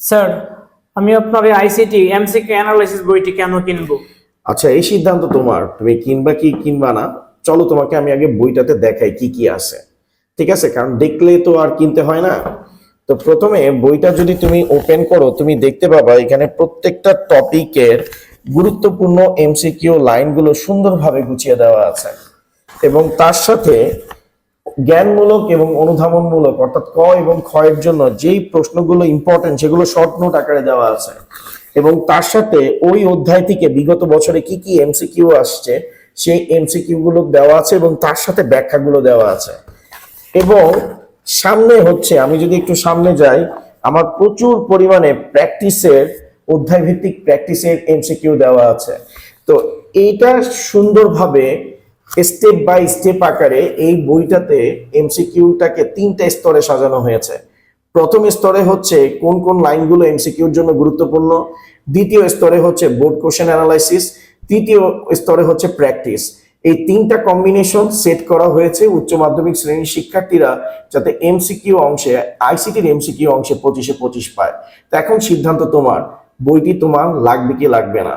Sir আমি আপনার এই আইসিটি এমসিকে অ্যানালাইসিস বইটি কেন কিনবো? আচ্ছা এই সিদ্ধান্ত তোমার। তুমি কিনবা কি কিনবা না? চলো তোমাকে আমি আগে বইটাতে দেখাই কি কি আছে। ঠিক আছে? কারণ দেখলে তো আর কিনতে হয় না। তো প্রথমে বইটা যদি তুমি ওপেন করো, তুমি দেখতে পাবা এখানে প্রত্যেকটা টপিকের গুরুত্বপূর্ণ এমসিকিউ লাইনগুলো সুন্দরভাবে গুছিয়ে দেওয়া আছে। এবং তার সাথে জ্ঞানমূলক এবং অনুধাবনমূলক, অর্থাৎ ক এবং এর জন্য যেই প্রশ্নগুলো ইম্পর্টেন্ট সেগুলো শর্ট নোট আকারে দেওয়া আছে। এবং তার সাথে ওই অধ্যায় থেকে বিগত বছরে কি কি এমসিকিউ আসছে, সেই এমসিকিউ গুলো দেওয়া আছে এবং তার সাথে ব্যাখ্যাগুলো দেওয়া আছে। এবং সামনে হচ্ছে, আমি যদি একটু সামনে যাই, আমার প্রচুর পরিমাণে প্র্যাকটিসের অধ্যায় ভিত্তিক প্র্যাকটিসের এমসিকিউ দেওয়া আছে। তো এইটা সুন্দরভাবে স্টেপ বাই স্টেপ আকারে এই বইটাতে এমসিকিউটাকে তিনটা স্তরে সাজানো হয়েছে। প্রথম স্তরে হচ্ছে কোন কোন লাইনগুলো এমসিকিউর জন্য গুরুত্বপূর্ণ, দ্বিতীয় স্তরে হচ্ছে বোর্ড কোশ্চেন অ্যানালাইসিস, তৃতীয় স্তরে হচ্ছে প্র্যাকটিস। এই তিনটা কম্বিনেশন সেট করা হয়েছে উচ্চ মাধ্যমিক শ্রেণির শিক্ষার্থীরা যাতে এমসিকিউ অংশে, আইসিটির এমসিকিউ অংশে পঁচিশে পঁচিশ পায়। তো এখন সিদ্ধান্ত তোমার, বইটি তোমার লাগবে কি লাগবে না?